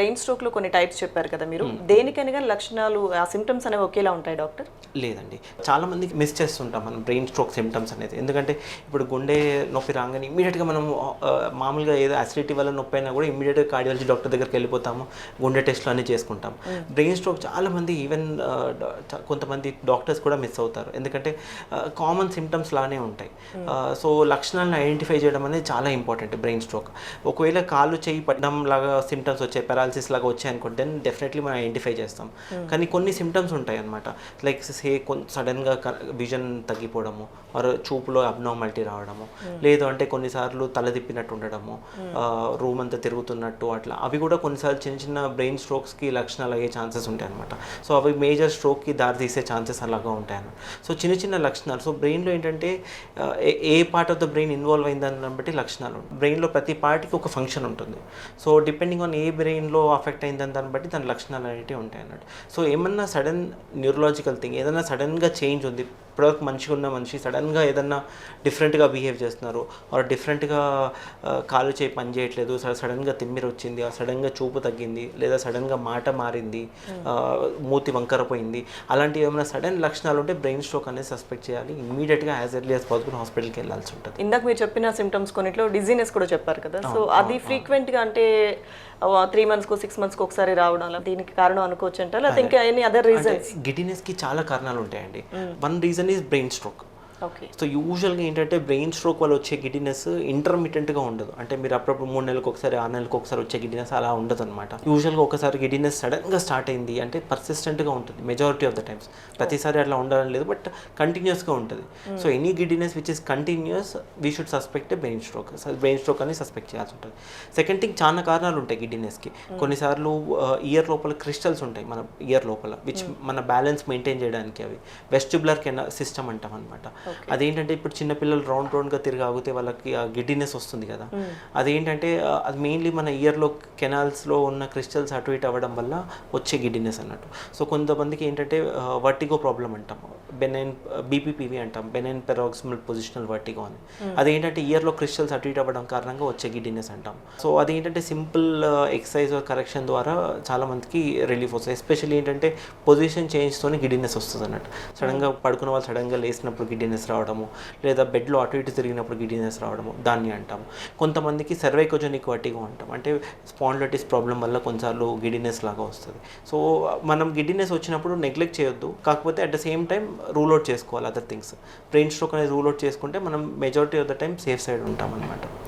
Brain స్ట్రోక్లో కొన్ని types చెప్పారు కదా మీరు. దేనికైనా కానీ లక్షణాలు ఆ సిమ్టమ్స్ అనేవి ఒకేలా ఉంటాయి డాక్టర్? లేదండి. చాలా మందికి మిస్ చేస్తుంటాం మనం బ్రెయిన్ స్ట్రోక్ సిమ్టమ్స్ అనేది. ఎందుకంటే ఇప్పుడు గుండె నొప్పి రాగానే ఇమీడియట్గా మనం మామూలుగా ఏదో అసిడిటీ వల్ల నొప్పి అయినా కూడా ఇమీడియట్గా కార్డియాలజీ డాక్టర్ దగ్గరికి వెళ్ళిపోతాము గుండె టెస్ట్లు అన్నీ చేసుకుంటాం బ్రెయిన్ స్ట్రోక్ చాలా మంది ఈవెన్ కొంతమంది డాక్టర్స్ కూడా మిస్ అవుతారు. ఎందుకంటే కామన్ సిమ్టమ్స్ లానే ఉంటాయి. సో లక్షణాలను ఐడెంటిఫై చేయడం అనేది చాలా ఇంపార్టెంట్ బ్రెయిన్ స్ట్రోక్. ఒకవేళ కాళ్ళు చేయి పడడం లాగా సిమ్టమ్స్ వచ్చాయి పెరాలసిస్ లాగా వచ్చాయి అనుకుంటే దెన్ డెఫినెట్లీ మనం ఐడెంటిఫై చేస్తాం. కానీ కొన్ని సిమ్టమ్స్ ఉంటాయి అనమాట లైక్ సే సడన్గా విజన్ తగ్గిపోవడము ఆర్ చూపులో అబ్నార్మాలిటీ రావడము లేదు అంటే కొన్నిసార్లు తల తిప్పినట్టు ఉండడము రూమ్ అంతా తిరుగుతున్నట్టు అట్లా. అవి కూడా కొన్నిసార్లు చిన్న చిన్న బ్రెయిన్ స్ట్రోక్స్కి లక్షణాలు అయ్యే ఛాన్సెస్ ఉంటాయి అనమాట సో అవి మేజర్ స్ట్రోక్కి దారి తీసే ఛాన్సెస్ అలాగా ఉంటాయి అన్నమాట సో చిన్న చిన్న లక్షణాలు. సో బ్రెయిన్లో ఏంటంటే ఏ- part of the brain involve అయిందని బట్టి లక్షణాలు బ్రెయిన్లో ప్రతి పార్ట్కి ఒక ఫంక్షన్ ఉంటుంది. సో డిపెండింగ్ ఆన్ ఏ బ్రెయిన్లో అఫెక్ట్ అయిందని దాన్ని బట్టి దాని లక్షణాలు అనేవి ఉంటాయి అన్నట్టు. సో ఏమన్నా సడన్ న్యూరలాజికల్ థింగ్ ఏదైనా సడన్గా చేంజ్ ఉంది ఇప్పటివరకు మంచిగా ఉన్న మనిషి సడన్గా ఏదన్నా డిఫరెంట్గా బిహేవ్ చేస్తున్నారు. ఆర్ డిఫరెంట్గా కాలు చేయి పని చేయట్లేదు. సడన్గా తిమ్మిరి వచ్చింది. ఆర్ సడన్గా చూపు తగ్గింది. లేదా సడన్గా మాట మారింది. ఆ, మూతి వంకర పోయింది. అలాంటి ఏమైనా సడన్ లక్షణాలు ఉంటే బ్రెయిన్ స్ట్రోక్ అనేది సస్పెక్ట్ చేయాలి. ఇమీడియట్గా యాజ్ ఎర్లీ యాజ్ పాసిబుల్ హాస్పిటల్కి వెళ్ళాల్సి ఉంటుంది. ఇందాక మీరు చెప్పిన సిమ్టమ్స్ కొన్నిట్లో డిజీనెస్ కూడా చెప్పారు కదా. సో అది ఫ్రీక్వెంట్గా అంటే త్రీ మంత్స్కో సిక్స్ మంత్స్కి ఒకసారి రావడం దీనికి కారణం అనుకోవచ్చు లేకపోతే ఇంకా ఎనీ అదర్ రీజన్స్? గిడినెస్కి చాలా కారణాలు ఉంటాయండి one reason is brain stroke okay so యూజువల్గా ఏంటంటే బ్రెయిన్ స్ట్రోక్ వల్ల వచ్చే గిడ్డినెస్ ఇంటర్మీడియట్గా ఉండదు. అంటే మీరు అప్పుడప్పుడు మూడు నెలలకు ఒకసారి ఆరు నెలలకు ఒకసారి వచ్చే గిడ్డినెస్ అలా ఉండదు అనమాట యూజువల్గా ఒకసారి గిడ్డినెస్ సడన్గా స్టార్ట్ అయింది అంటే పర్సిస్టెంట్గా ఉంటుంది మెజారిటీ ఆఫ్ ద టైమ్స్ ప్రతిసారి అట్లా ఉండడం లేదు బట్ కంటిన్యూస్గా ఉంటుంది. So any giddiness which is continuous we should suspect brain stroke brain stroke అని సస్పెక్ట్ చేయాల్సి ఉంటుంది. సెకండ్ థింగ్ చాలా కారణాలు ఉంటాయి గిడ్డినెస్కి కొన్నిసార్లు ఇయర్ లోపల క్రిస్టల్స్ ఉంటాయి మన ఇయర్ లోపల విచ్ మన బ్యాలెన్స్ మెయింటైన్ చేయడానికి అవి. వెస్టిబులర్ కెనా సిస్టమ్ అంటాం అనమాట అదేంటంటే ఇప్పుడు చిన్నపిల్లలు రౌండ్ రౌండ్గా తిరిగి ఆగితే వాళ్ళకి ఆ గిడ్డినెస్ వస్తుంది కదా. అదేంటంటే ఆ, అది మెయిన్లీ మన ఇయర్లో కెనాల్స్లో ఉన్న క్రిస్టల్స్ అటు ఇటు అవ్వడం వల్ల వచ్చే గిడ్డినెస్ అన్నట్టు. సో కొంతమందికి ఏంటంటే వర్టిగో ప్రాబ్లం అంటాం. బెనైన్ బీపీపీవి అంటాం. బెనైన్ పెరాక్సిమల్ పొజిషనల్ వర్టిగో అని. అదేంటంటే ఇయర్లో క్రిస్టల్స్ అటు ఇటు అవ్వడం కారణంగా వచ్చే గిడ్డినెస్ అంటాం. సో అదేంటంటే సింపుల్ ఎక్సర్సైజ్ కరెక్షన్ ద్వారా చాలా మందికి రిలీఫ్ వస్తుంది. ఎస్పెషల్లీ ఏంటంటే పొజిషన్ చేంజ్తోనే గిడ్డినెస్ వస్తుంది అన్నట్టు. సడన్గా పడుకున్న వాళ్ళు సడన్గా లేసినప్పుడు గిడ్డినెస్ రావడము లేదా బెడ్లో అటు ఇటు తిరిగినప్పుడు గిడ్డినెస్ రావడము దాన్ని అంటాము. కొంతమందికి సర్వైకోజనిక్ వాటిగా అంటాం. అంటే స్పాండ్లటిస్ ప్రాబ్లం వల్ల కొన్నిసార్లు గిడ్డినెస్ లాగా వస్తుంది. సో మనం గిడ్డినెస్ వచ్చినప్పుడు నెగ్లెక్ట్ చేయొద్దు. కాకపోతే at the same time rule out చేసుకోవాలి అదర్ థింగ్స్. బ్రెయిన్ స్ట్రోక్ అనేది రూల్ అవుట్ చేసుకుంటే మనం majority of the time safe side ఉంటాం అనమాట